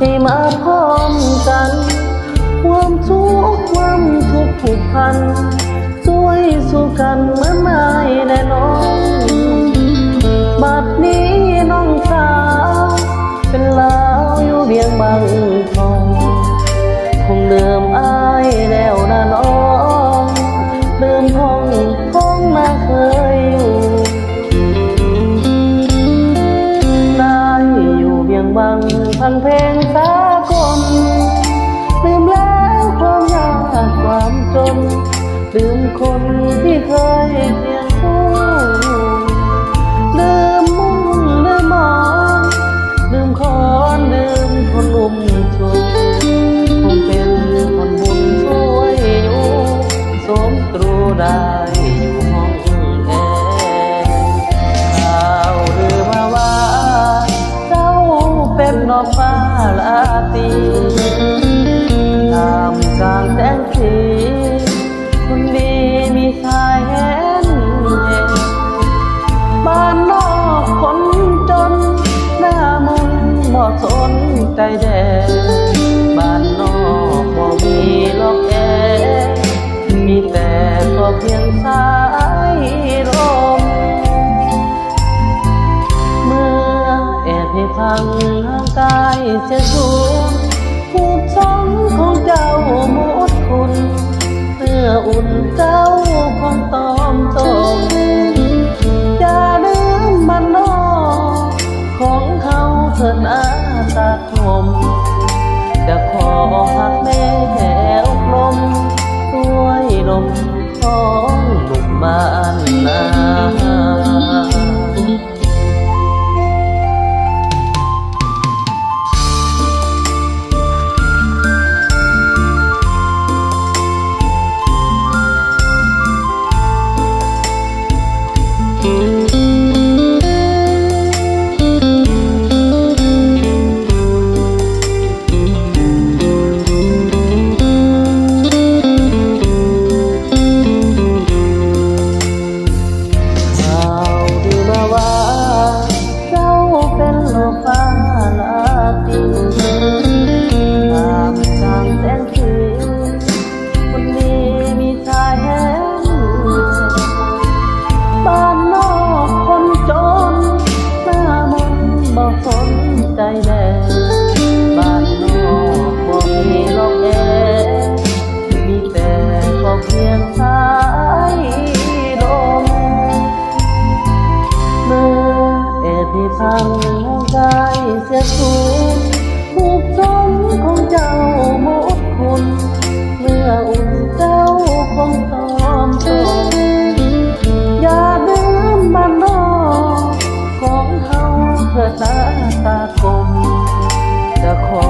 ให้มาพร้อมกัน ความทุกข์ความทุกข์ผูกพันช่วยสู้กันเมื่อไม่แน่นอนบัดนี้น้องสาว เป็นลาวอยู่เบียงบางทองคงเดิมอายแล้วนะน้องเดิมห้องห้องมาเคยอยู่ได้อยู่เบียงบังพันเพ สากลลืมแล้วความยากความจนลืมคนที่เคยเคียงคู่ลืมมุ่งลืมมองลืมคอนลืมคนลุ่มชูคงเป็นคนบุญช่วยอยู่สมตรูได้ สนใจแดงบ้านนอกบ่มีหลอกแอมีแต่ก็เพียงสายลม เมื่อแอบให้พังร่างกายเสียสูงผูกช้ำของเจ้าหมดคุณเสื้ออุ่นเจ้ เขาเถิดอาตาคมจะขอหักแม่แถวกลมด้วยลมท้องลูกมานนา ให้พังกายเสียสูญผูกสมของเจ้าหมดคุณ เมื่ออุ่นเจ้าคงตอมตนอย่าลืมบ้านนอของเฮาเพื่อตาตากลมจะขอ